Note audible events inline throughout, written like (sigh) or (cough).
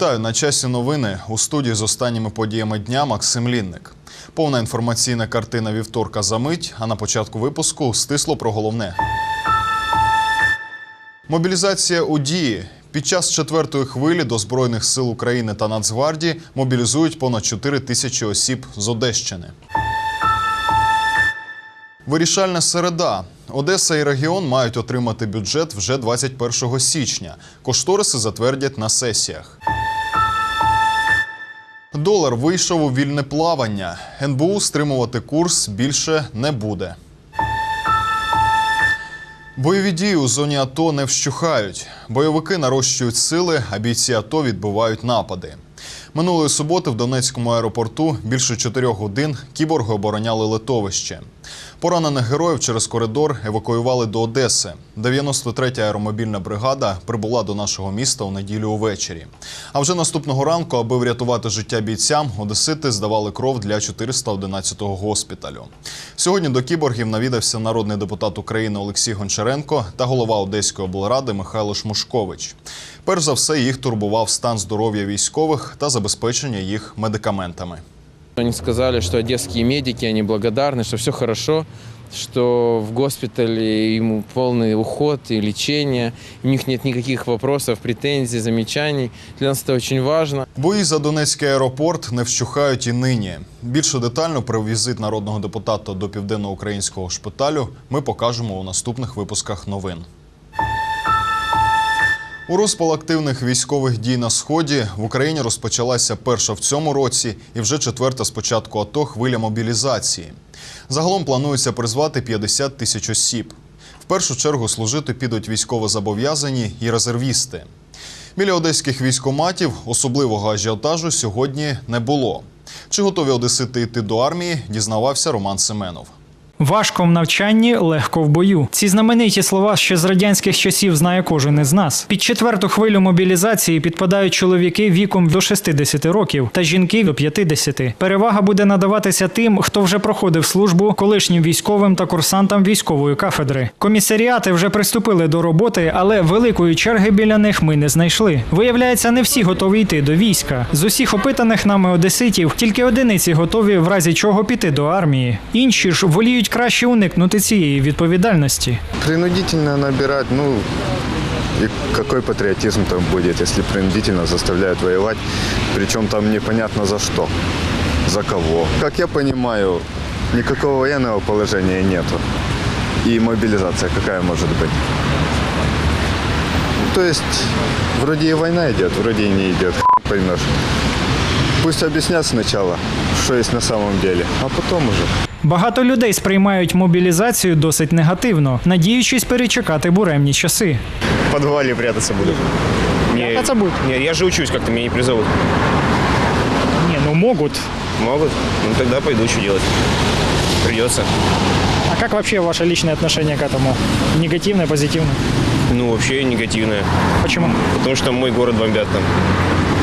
Вітаю на часі новини у студії з останніми подіями дня Максим Лінник. Повна інформаційна картина вівторка за мить. А на початку випуску стисло про головне. Мобілізація у дії. Під час четвертої хвилі до Збройних сил України та Нацгвардії мобілізують понад 4 тисячі осіб з Одещини. Вирішальна середа. Одеса і регіон мають отримати бюджет вже 21 січня. Кошториси затвердять на сесіях. Долар вийшов у вільне плавання. НБУ стримувати курс більше не буде. Бойові дії у зоні АТО не вщухають. Бойовики нарощують сили, а бійці АТО відбивають напади. Минулої суботи в Донецькому аеропорту більше чотирьох годин кіборги обороняли литовище. Поранених героїв через коридор евакуювали до Одеси. 93-я аеромобільна бригада прибула до нашого міста у неділю увечері. А вже наступного ранку, аби врятувати життя бійцям, одесити здавали кров для 411-го госпіталю. Сьогодні до кіборгів навідався народний депутат України Олексій Гончаренко та голова Одеської облради Михайло Шмушкович. Перш за все, їх турбував стан здоров'я військових та забезпечення їх медикаментами. Они сказали, что одесские медики, они благодарны, что все хорошо, что в госпитале ему полный уход и лечение, у них нет никаких вопросов, претензий, замечаний. Для нас это очень важно. Бої за Донецький аеропорт не вщухають і нині. Більше детально про візит народного депутата до південноукраїнського шпиталю ми покажемо у наступних випусках новин. У розпал активних військових дій на сході в Україні розпочалася перша в цьому році і вже четверта з початку АТО хвиля мобілізації. Загалом планується призвати 50 тисяч осіб. В першу чергу служити підуть військовозобов'язані і резервісти. Біля одеських військоматів особливого ажіотажу сьогодні не було. Чи готові одесити йти до армії, дізнавався Роман Семенов. Важко в навчанні, легко в бою. Ці знамениті слова ще з радянських часів знає кожен із нас. Під четверту хвилю мобілізації підпадають чоловіки віком до 60 років та жінки до 50. Перевага буде надаватися тим, хто вже проходив службу колишнім військовим та курсантам військової кафедри. Комісаріати вже приступили до роботи, але великої черги біля них ми не знайшли. Виявляється, не всі готові йти до війська. З усіх опитаних нами одеситів тільки одиниці готові в разі чого піти до армії. Інші ж воліють краще уникнути цієї відповідальності. Принудительно набирать, ну, и какой патриотизм там будет, если принудительно заставляют воевать, причем там непонятно за что, за кого. Как я понимаю, никакого военного положения нету. И мобилизация какая может быть? То есть, вроде и война идет, вроде и не идет, поймешь. Пусть объяснят сначала, что есть на самом деле, а потом уже. Багато людей сприймають мобілізацію досить негативно, надіючись перечекати буремні часи. В подвале прятаться буду. Не, Прятаться будут? Не, я же учусь, как-то меня не призовут. Ні, ну можуть. Могут? Ну тогда пойду, что делать. Придется. А як вообще ваше личное отношение к этому? Негативное, позитивное? Ну, вообще негативное. Почему? Потому что мой город бомбят там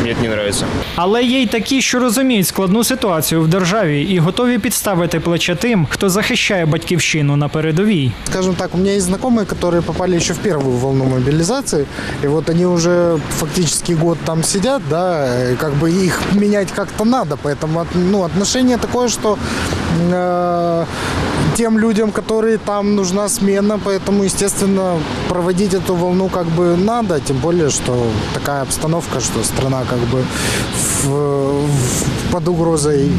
Мне это не нравится. Але є й такі, що розуміють складну ситуацію в державі і готові підставити плече тим, хто захищає батьківщину на передовій. Скажем так, у меня есть знакомые, которые попали еще в первую волну мобилизации, и вот они уже фактически год там сидят, да, и как бы их менять как-то надо, поэтому от- ну, отношение такое, что э, тем людям, которые там нужна смена, поэтому, естественно, проводить эту волну как бы надо, тем более, что такая обстановка, что страна как бы в- в- под угрозой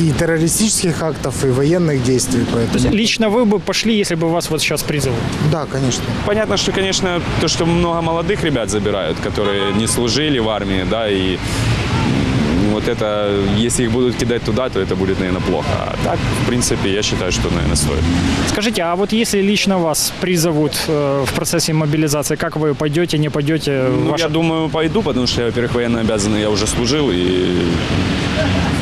и террористических актов, и военных действий, поэтому... Лично ви б пішли, якщо б вас вот зараз призову. Да, конечно. Понятно, что, конечно, то, что много молодых ребят забирают, которые не служили в армии, да, и вот это, если их будут кидать туда, то это будет, наверное, плохо. А так, в принципе, я считаю, что, наверное, стоит. Скажите, а вот если лично вас призовут э, в процессе мобилизации, как вы пойдете, не пойдете? Ну, Ваша- я думаю, пойду, потому что я, во-первых, военно обязанный, я уже служил, и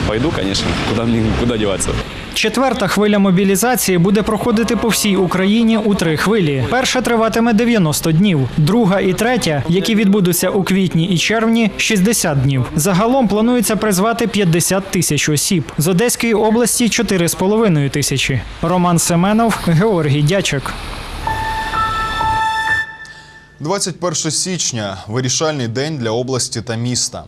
пойду, конечно. Куда мне, куда деваться? Четверта хвиля мобілізації буде проходити по всій Україні у три хвилі. Перша триватиме 90 днів, друга і третя, які відбудуться у квітні і червні, 60 днів. Загалом планується призвати 50 тисяч осіб. З Одеської області 4,5 тисячі. Роман Семенов, Георгій Дячик. 21 січня вирішальний день для області та міста.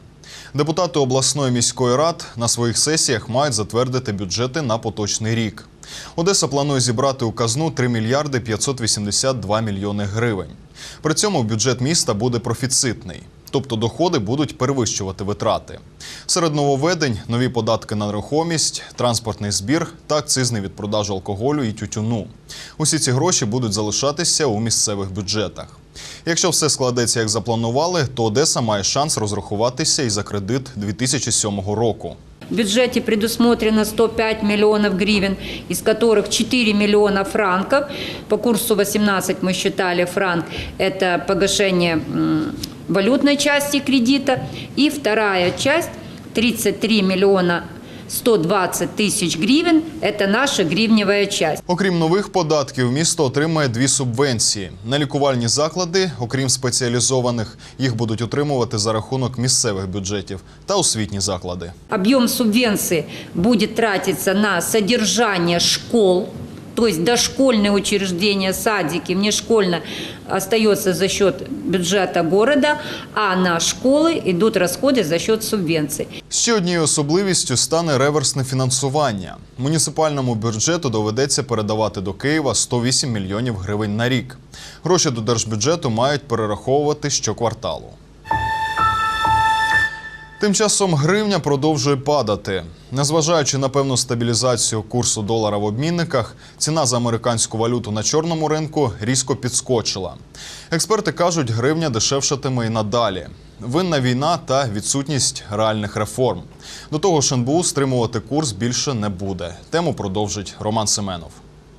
Депутати обласної міської рад на своїх сесіях мають затвердити бюджети на поточний рік. Одеса планує зібрати у казну 3 мільярди 582 мільйони гривень. При цьому бюджет міста буде профіцитний, тобто доходи будуть перевищувати витрати. Серед нововведень нові податки на нерухомість, транспортний збір та акцизний від продажу алкоголю і тютюну. Усі ці гроші будуть залишатися у місцевих бюджетах. Якщо все складеться як запланували, то Одеса має шанс розрахуватися і за кредит 2007 року. В бюджете предусмотрено 105 миллионов гривен, из которых 4 миллиона франков. По курсу 18 мы считали франк – это погашение м, валютной части кредита. И вторая часть – 33 миллиона 120 тысяч гривен – это наша гривневая часть. Окрім нових податків, місто отримає дві субвенції. На лікувальні заклади, окрім спеціалізованих, їх будуть утримувати за рахунок місцевих бюджетів та освітні заклади. Объем субвенции будет тратиться на содержание школ, то есть дошкольные учреждения, садики, внешкольно остается за счет бюджета города, а на школы идут расходы за счет субвенций. Ще однією особливістю стане реверсне фінансування. Муніципальному бюджету доведеться передавати до Києва 108 мільйонів гривень на рік. Гроші до держбюджету мають перераховувати щокварталу. Тим часом гривня продовжує падати. Незважаючи на певну стабілізацію курсу долара в обмінниках, ціна за американську валюту на чорному ринку різко підскочила. Експерти кажуть, гривня дешевшатиме і надалі. Винна війна та відсутність реальних реформ. До того ж, НБУ стримувати курс більше не буде. Тему продовжить Роман Семенов.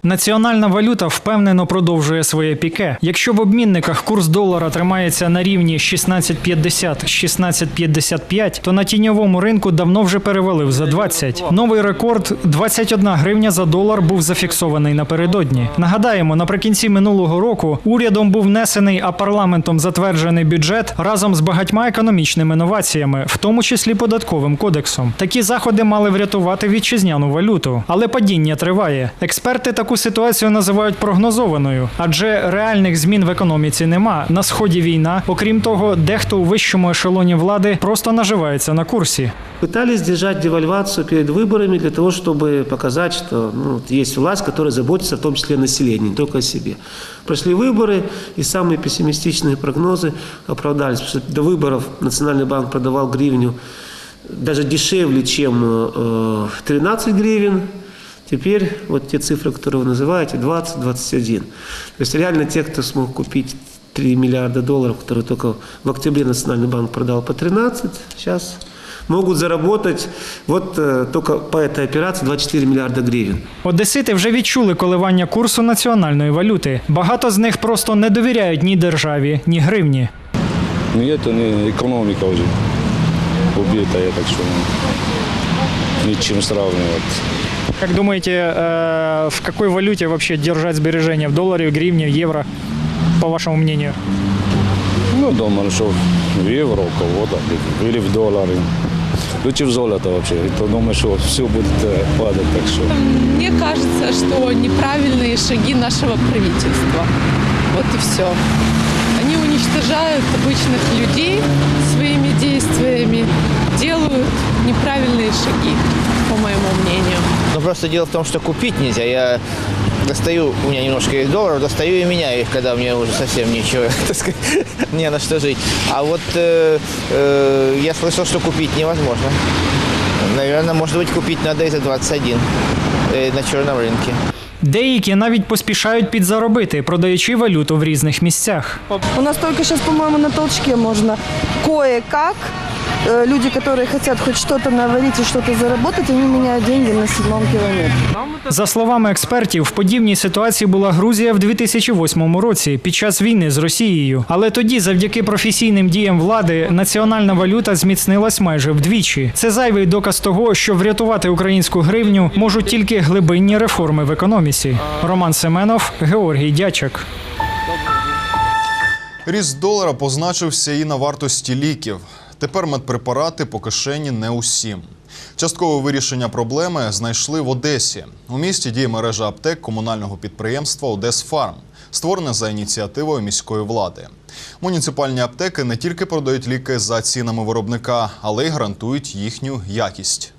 Національна валюта впевнено продовжує своє піке. Якщо в обмінниках курс долара тримається на рівні 16,50-16,55, то на тіньовому ринку давно вже перевалив за 20. Новий рекорд 21 гривня за долар був зафіксований напередодні. Нагадаємо, наприкінці минулого року урядом був внесений, а парламентом затверджений бюджет разом з багатьма економічними новаціями, в тому числі податковим кодексом. Такі заходи мали врятувати вітчизняну валюту, але падіння триває. Експерти таку ситуацію називають прогнозованою, адже реальних змін в економіці нема. На сході війна. Окрім того, дехто у вищому ешелоні влади просто наживається на курсі. Пытались сдержать девальвацию перед выборами для того, чтобы показать, что ну, вот есть власть, которая заботится в том числе о населении, не только о себе. Прошли выборы, и самые пессимистичные прогнозы оправдались. Потому что до выборов Национальный банк продавал гривню даже дешевле, чем э, 13 гривен. Теперь вот те цифры, которые вы называете, 20-21. То есть реально те, кто смог купить 3 миллиарда долларов, которые только в октябре Национальный банк продал по 13, сейчас могут заработать вот э, только по этой операции 24 миллиарда гривен. Одесити вже відчули коливання курсу національної валюти. Багато з них просто не довіряють ні державі, ні гривні. Ну, это не экономика уже убитая, так что ну, ничем сравнивать. Как думаете, э, в какой валюте вообще держать сбережения? В долларе, в гривне, в евро, по вашему мнению? Ну, думаю, что в евро у кого-то или в доллары. Лучше в золото вообще. То думаю, что все будет э, падать, так что... Мне кажется, что неправильные шаги нашего правительства. Вот и все. Они уничтожают обычных людей своими действиями, делают неправильные шаги, по моему мнению. Но просто дело в том, что купить нельзя. Я достаю, у меня немножко есть долларов, достаю и меняю их, когда мне уже совсем ничего, (laughs) так сказать, не на что жить. А вот э, э, я слышал, что купить невозможно. Наверное, может быть, купить надо и за 21 э, на черном рынке. Деякі навіть поспішають підзаробити, продаючи валюту в різних місцях. У нас только сейчас, по-моему, на толчке можно кое-как э, люди, которые хотят хоть что-то наварить и что-то заработать, они меняют деньги на седьмом километре. За словами експертів, в подібній ситуації була Грузія в 2008 році під час війни з Росією. Але тоді, завдяки професійним діям влади, національна валюта зміцнилась майже вдвічі. Це зайвий доказ того, що врятувати українську гривню можуть тільки глибинні реформи в економіці. Роман Семенов, Георгій Дячак. Ріст долара позначився і на вартості ліків. Тепер медпрепарати по кишені не усім. Часткове вирішення проблеми знайшли в Одесі. У місті діє мережа аптек комунального підприємства Одесфарм, створене за ініціативою міської влади. Муніципальні аптеки не тільки продають ліки за цінами виробника, але й гарантують їхню якість.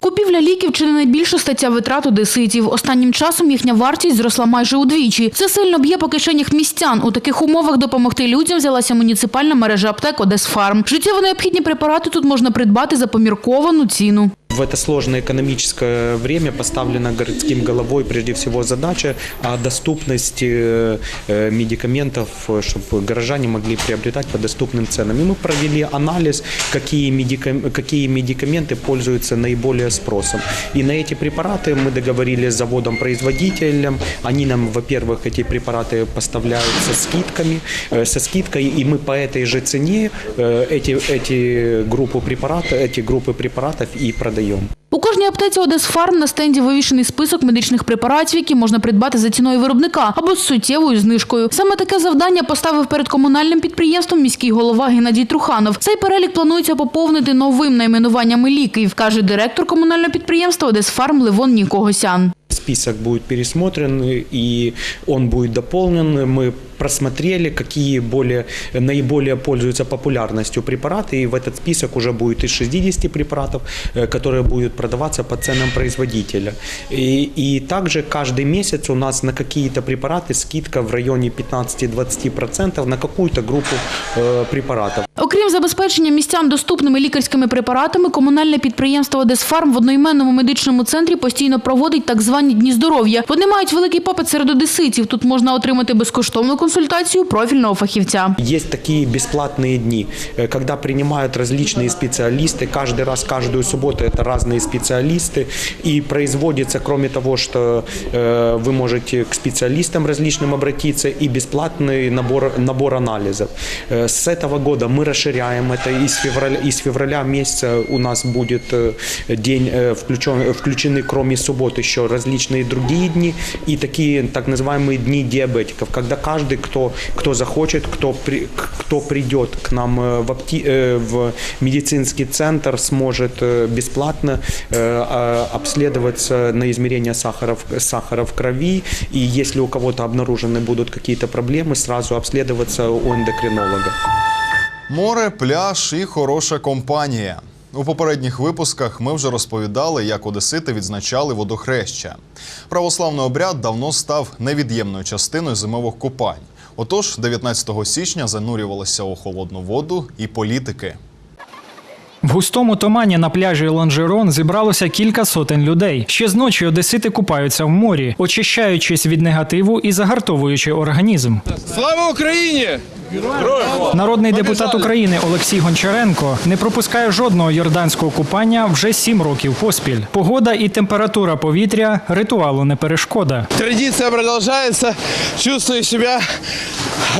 Купівля ліків чи не найбільша стаття витрат одеситів. Останнім часом їхня вартість зросла майже удвічі. Це сильно б'є по кишенях містян. У таких умовах допомогти людям взялася муніципальна мережа аптек Одесфарм. Життєво необхідні препарати тут можна придбати за помірковану ціну. В это сложное экономическое время поставлена городским головой прежде всего задача о доступности э, медикаментов, чтобы горожане могли приобретать по доступным ценам. И мы провели анализ, какие, медикам- какие медикаменты пользуются наиболее спросом. И на эти препараты мы договорились с заводом-производителем. Они нам, во-первых, эти препараты поставляют со скидками, э, со скидкой, и мы по этой же цене э, эти, эти, группу препаратов, эти группы препаратов и продаем. У кожній аптеці Одесфарм на стенді вивішений список медичних препаратів, які можна придбати за ціною виробника або з суттєвою знижкою. Саме таке завдання поставив перед комунальним підприємством міський голова Геннадій Труханов. Цей перелік планується поповнити новим найменуваннями ліків, каже директор комунального підприємства Одесфарм Левон Нікогосян. Список будет пересмотрен и он будет дополнен. Мы просмотрели, какие более, наиболее пользуются популярностью препараты, и в этот список уже будет из 60 препаратов, э, которые будут продаваться по ценам производителя. И, и также каждый месяц у нас на какие-то препараты скидка в районе 15-20% на какую-то группу э, препаратов. Окрім забезпечення містян доступними лікарськими препаратами, комунальне підприємство Одесфарм в одноіменному медичному центрі постійно проводить так звані дні здоров'я. Вони мають великий попит серед одеситів. Тут можна отримати безкоштовну консультацію профільного фахівця. Есть такие бесплатные дни, когда принимают различные специалисты. Каждый раз, каждую субботу это разные специалисты. И производится, кроме того, что вы можете к специалистам различным обратиться, и бесплатный набор, набор анализов. С этого года мы расширяем это. Из февраля, из февраля месяца у нас будет день включен, включены, кроме суббот, еще различные другие дни. И такие так называемые дни диабетиков, когда каждый, кто, кто захочет, кто, при, кто придет к нам э, в, апти- э, в медицинский центр, сможет э, бесплатно э, а, обследоваться на измерение сахара в, сахара в крови. И если у кого-то обнаружены будут какие-то проблемы, сразу обследоваться у эндокринолога. Море, пляж і хороша компанія. У попередніх випусках ми вже розповідали, як одесити відзначали водохреща. Православний обряд давно став невід'ємною частиною зимових купань. Отож, 19 січня занурювалися у холодну воду і політики. В густому тумані на пляжі Лонжерон зібралося кілька сотень людей. Ще з ночі одесити купаються в морі, очищаючись від негативу і загартовуючи організм. Слава Україні! Народний депутат України Олексій Гончаренко не пропускає жодного йорданського купання вже сім років поспіль. Погода і температура повітря ритуалу не перешкода. Традиция продолжается. Чувствую себя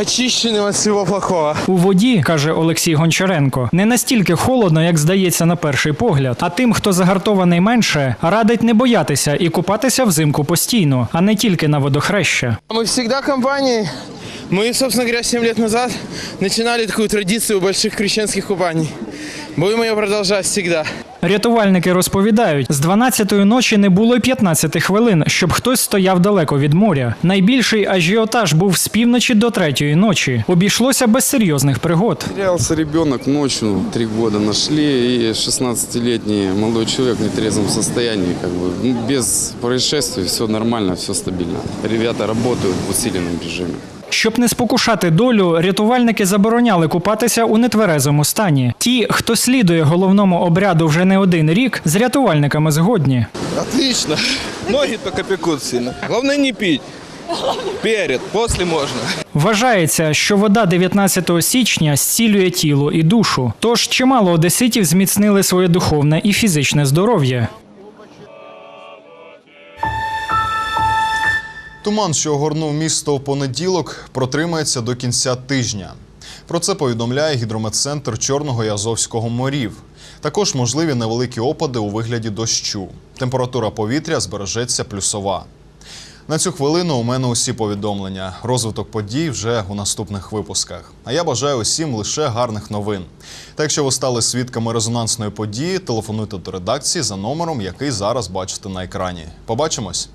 очищенным от всего плохого. У воді, каже Олексій Гончаренко, не настільки холодно, як здається на перший погляд. А тим, хто загартований менше, радить не боятися і купатися взимку постійно, а не тільки на водохреща. Мы всегда компанией. Мы, собственно говоря, 7 лет назад начинали такую традицию больших крещенских купаний. Будем ее продолжать всегда. Рятувальники розповідають, з 12-ї ночі не було й 15 хвилин, щоб хтось стояв далеко від моря. Найбільший ажіотаж був з півночі до третьої ночі. Обійшлося без серйозних пригод. Терялся ребенок ночью, три года нашли, и 16-летний молодой человек в нетрезвом состоянии, как бы, ну, без происшествий, все нормально, все стабильно. Ребята работают в усиленном режиме. Щоб не спокушати долю, рятувальники забороняли купатися у нетверезому стані. Ті, хто слідує головному обряду вже не один рік, з рятувальниками згодні. Отлично. Ноги только пекут сильно. Главное не пить. Перед, после можно. Вважається, що вода 19 січня зцілює тіло і душу. Тож чимало одеситів зміцнили своє духовне і фізичне здоров'я. Туман, що огорнув місто в понеділок, протримається до кінця тижня. Про це повідомляє гідрометцентр Чорного і Азовського морів. Також можливі невеликі опади у вигляді дощу. Температура повітря збережеться плюсова. На цю хвилину у мене усі повідомлення. Розвиток подій вже у наступних випусках. А я бажаю усім лише гарних новин. Та якщо ви стали свідками резонансної події, телефонуйте до редакції за номером, який зараз бачите на екрані. Побачимось!